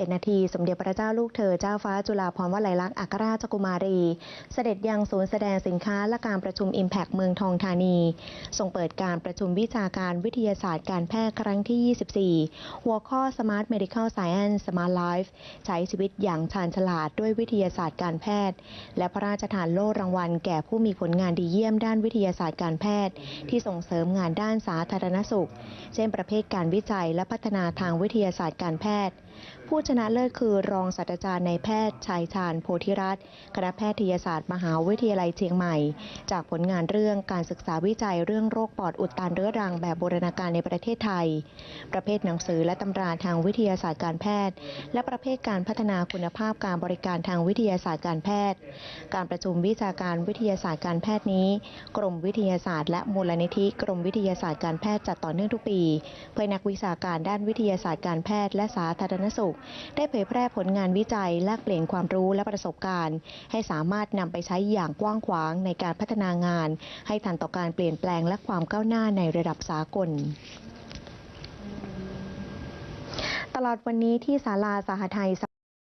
11นาที สมเด็จพระเจ้าลูกเธอเจ้าฟ้าจุฬาภรณ์วลัยลักษณ์อัครราชกุมารี เสด็จยังศูนย์แสดงสินค้าและการประชุม Impact เมืองทองธานี ทรงเปิดการประชุมวิชาการวิทยาศาสตร์การแพทย์ครั้งที่ 24 หัวข้อ Smart Medical Science Smart Life ใช้ชีวิตอย่างชาญฉลาดด้วยวิทยาศาสตร์การแพทย์ และพระราชทานโล่รางวัลแก่ผู้มีผลงานดีเยี่ยมด้านวิทยาศาสตร์การแพทย์ ที่ส่งเสริมงานด้านสาธารณสุข เช่นประเภทการวิจัยและพัฒนาทางวิทยาศาสตร์การแพทย์ ผู้ชนะเลิศคือรองศาสตราจารย์ในแพทย์ชัยชาญโพธิรัตน์คณะแพทยศาสตร์มหาวิทยาลัยเชียงใหม่ จากผลงานเรื่องการศึกษาวิจัยเรื่องโรคปอดอุดตันเรื้อรังแบบโบราณการในประเทศไทย ประเภทหนังสือและตำราทางวิทยาศาสตร์การแพทย์ และประเภทการพัฒนาคุณภาพการบริการทางวิทยาศาสตร์การแพทย์ การประชุมวิชาการวิทยาศาสตร์การแพทย์นี้ กรมวิทยาศาสตร์และมูลนิธิกรมวิทยาศาสตร์การแพทย์จัดต่อเนื่องทุกปี เพื่อนักวิชาการด้านวิทยาศาสตร์การแพทย์และสาธารณสุขได้เผยแพร่ผลงานวิจัยแลกเปลี่ยนความรู้และประสบการณ์ ให้สามารถนำไปใช้อย่างกว้างขวางในการพัฒนางาน ให้ทันต่อการเปลี่ยนแปลงและความก้าวหน้าในระดับสากลตลอดวันนี้ที่ศาลาสหไทย